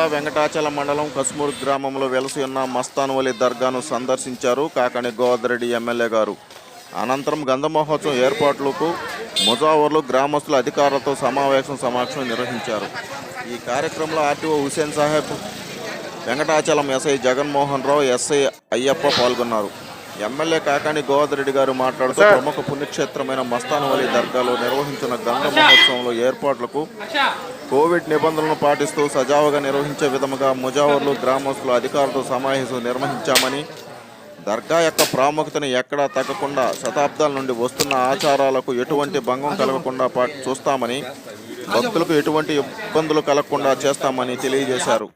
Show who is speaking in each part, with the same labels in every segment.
Speaker 1: జిల్లా వెంకటాచల మండలం కస్మూర్ గ్రామంలో వెలసి ఉన్న మస్తాన్వలి దర్గాను సందర్శించారు కాకని గోదరెడ్డి ఎమ్మెల్యే గారు. అనంతరం గంధ మహోత్సవం ఏర్పాట్లకు ముజావర్లు గ్రామస్తుల అధికారులతో సమావేశం సమావేశం నిర్వహించారు. ఈ కార్యక్రమంలో RTO Hussain Saheb Venkatachalam SI Jaganmohan Rao SI Ayyappa పాల్గొన్నారు. ఎమ్మెల్యే కాకాని గోవర్ధరెడ్డి గారు మాట్లాడుతూ ప్రముఖ పుణ్యక్షేత్రమైన మస్తానవలి దర్గాలో నిర్వహించిన గంగ మహోత్సవంలో ఏర్పాట్లకు కోవిడ్ నిబంధనలను పాటిస్తూ సజావుగా నిర్వహించే విధముగా ముజావర్లు గ్రామస్తుల అధికారులతో సమావేశం నిర్వహించామని దర్గా యొక్క ప్రాముఖ్యతను ఎక్కడా తగ్గకుండా శతాబ్దాల నుండి వస్తున్న ఆచారాలకు ఎటువంటి భంగం కలగకుండా పా చూస్తామని భక్తులకు ఎటువంటి ఇబ్బందులు కలగకుండా చేస్తామని తెలియజేశారు.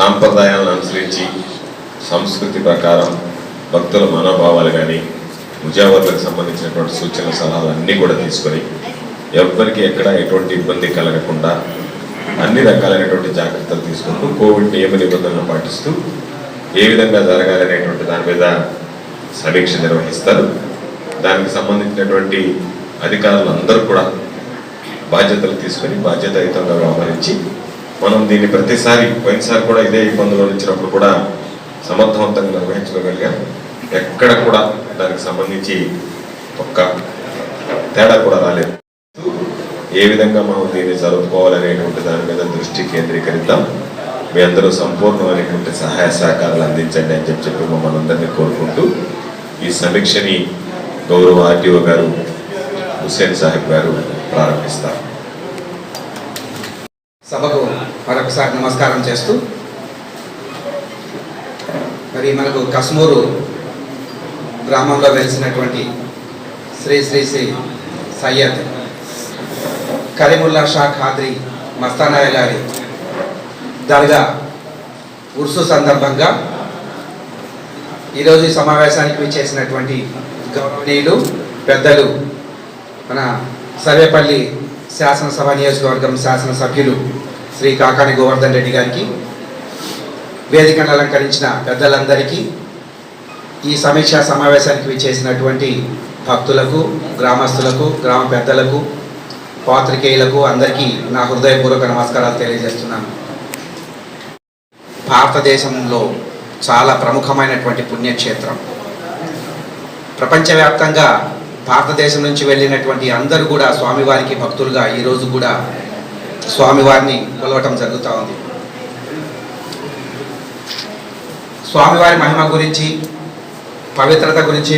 Speaker 2: సాంప్రదాయాలను అనుసరించి సంస్కృతి ప్రకారం భక్తుల మనోభావాలు కానీ ముజావర్లకు సంబంధించినటువంటి సూచన సలహాలు అన్నీ కూడా తీసుకొని ఎవరికి ఎక్కడ ఎటువంటి ఇబ్బంది కలగకుండా అన్ని రకాలైనటువంటి జాగ్రత్తలు తీసుకుంటూ కోవిడ్ నియమ నిబంధనలు పాటిస్తూ ఏ విధంగా జరగాలనేటువంటి దాని మీద సమీక్ష నిర్వహిస్తారు. దానికి సంబంధించినటువంటి అధికారులు అందరూ కూడా బాధ్యతలు తీసుకొని బాధ్యతాయుతంగా వ్యవహరించి మనం దీన్ని ప్రతిసారి పోయినసారి కూడా ఇదే ఇబ్బందులు వచ్చినప్పుడు కూడా సమర్థవంతంగా నిర్వహించుకోగలిగాం ఎక్కడ కూడా దానికి సంబంధించి ఒక్క తేడా కూడా రాలేదు. ఏ విధంగా మనం దీన్ని జరుపుకోవాలనేటువంటి దాని మీద దృష్టి కేంద్రీకరిద్దాం. మీ అందరూ సంపూర్ణమైనటువంటి సహాయ సహకారాలు అందించండి అని చెప్పి చెప్పి మమ్మల్ని అందరినీ కోరుకుంటూ ఈ సమీక్షని గౌరవ ఆర్టీఓ గారు హుస్సేన్ సాహెబ్ గారు ప్రారంభిస్తారు.
Speaker 3: సభకు మరొకసారి నమస్కారం చేస్తూ మరి మనకు కస్మూరు గ్రామంలో వెలిసినటువంటి శ్రీ శ్రీ శ్రీ సయ్యద్ కరీముల్లా షా ఖాద్రి మస్తానాయ గారి దర్గా ఉర్సు సందర్భంగా ఈరోజు సమావేశానికి చేసినటువంటి గౌరవనీయులు పెద్దలు మన సర్వేపల్లి శాసనసభ నియోజకవర్గం శాసనసభ్యులు శ్రీ కాకాని గోవర్ధన్ రెడ్డి గారికి వేదికను అలంకరించిన పెద్దలందరికీ ఈ సమీక్షా సమావేశానికి విచ్చేసినటువంటి భక్తులకు గ్రామస్తులకు గ్రామ పెద్దలకు పాత్రికేయులకు అందరికీ నా హృదయపూర్వక నమస్కారాలు తెలియజేస్తున్నాను. భారతదేశంలో చాలా ప్రముఖమైనటువంటి పుణ్యక్షేత్రం. ప్రపంచవ్యాప్తంగా భారతదేశం నుంచి వెళ్ళినటువంటి అందరూ కూడా స్వామివారికి భక్తులుగా ఈరోజు కూడా స్వామివారిని కొలవటం జరుగుతూ ఉంది. స్వామివారి మహిమ గురించి పవిత్రత గురించి